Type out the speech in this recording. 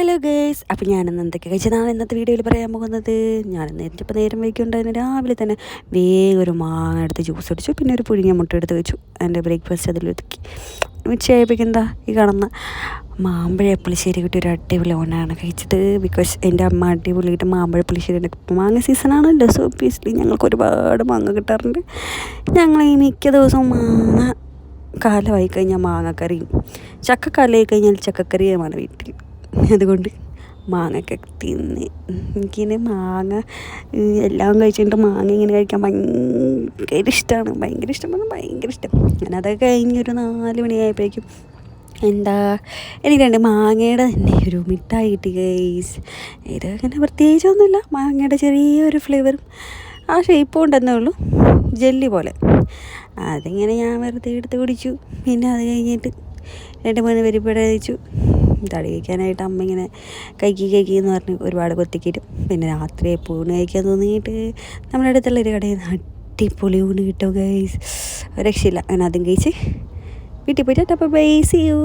Hello girls അപ്പോൾ ഞാനിന്ന് എന്തൊക്കെ കഴിച്ചതാണ് ഇന്നത്തെ വീഡിയോയിൽ പറയാൻ പോകുന്നത് ഞാനിന്ന് ഇപ്പോൾ നേരം വൈകിയുണ്ടായിരുന്നു രാവിലെ തന്നെ വേഗം ഒരു മാങ്ങ എടുത്ത് ജ്യൂസ് അടിച്ചു പിന്നെ ഒരു പുഴുങ്ങിയ മുട്ട എടുത്ത് വെച്ചു. എന്റെ ബ്രേക്ക്ഫാസ്റ്റ് അതിൽ ഒതുക്കി. ഉച്ചയായപ്പോഴേക്കും എന്താ ഈ കാണുന്ന മാമ്പഴ പുളിശ്ശേരി കിട്ടിയ ഒരു അടിപൊളി ഓണാണ് കഴിച്ചത്. ബിക്കോസ് എന്റെ അമ്മ അടിപൊളിയായിട്ട് മാമ്പഴ പുളിശ്ശേരി ഇപ്പം മാങ്ങ സീസണാണല്ലോ സോ ഒബ്വിയസ്ലി ഞങ്ങൾക്ക് ഒരുപാട് മാങ്ങ കിട്ടാറുണ്ട്. ഞങ്ങൾ ഈ മിക്ക ദിവസവും മാങ്ങ കാലമായി കഴിഞ്ഞാൽ മാങ്ങക്കറിയും ചക്കക്കാലമായി കഴിഞ്ഞാൽ ചക്കക്കറിയുമാണ് വീട്ടിൽ. അതുകൊണ്ട് മാങ്ങയൊക്കെ തിന്ന്. എനിക്കിങ്ങനെ മാങ്ങ എല്ലാം കഴിച്ചിട്ട് മാങ്ങ ഇങ്ങനെ കഴിക്കാൻ ഭയങ്കര ഇഷ്ടമാണ് ഭയങ്കര ഇഷ്ടം പറഞ്ഞാൽ ഭയങ്കര ഇഷ്ടം. ഞാൻ അതൊക്കെ കഴിഞ്ഞ് ഒരു നാല് മണിയായപ്പോഴേക്കും എന്താ എനിക്ക് രണ്ട് മാങ്ങയുടെ തന്നെ ഒരു മിഠായി കിട്ടി ഗൈസ് ഇത് അങ്ങനെ പ്രത്യേകിച്ചൊന്നുമില്ല. മാങ്ങയുടെ ചെറിയൊരു ഫ്ലേവറും ആ ഷേപ്പും ഉണ്ടെന്നേ ഉള്ളൂ. ജെല്ലി പോലെ. അതിങ്ങനെ ഞാൻ വെറുതെ എടുത്ത് കുടിച്ചു. പിന്നെ അത് കഴിഞ്ഞിട്ട് രണ്ട് മൂന്ന് പരിപ്പട കഴിച്ചു തടി കഴിക്കാനായിട്ട് അമ്മ ഇങ്ങനെ കൈക്ക് കൈക്ക് എന്ന് പറഞ്ഞ് ഒരുപാട് കൊത്തിക്കിട്ടും. പിന്നെ രാത്രി ഊണ് കഴിക്കാൻ തോന്നിയിട്ട് നമ്മുടെ അടുത്തുള്ള ഒരു കടയിൽ നിന്ന് അടിപൊളി ഊണ് കിട്ടും ഗൈസ് രക്ഷയില്ല. അങ്ങനെ അതും കഴിച്ച് വീട്ടിൽ പോയിട്ട് അപ്പോൾ ബൈ സി യു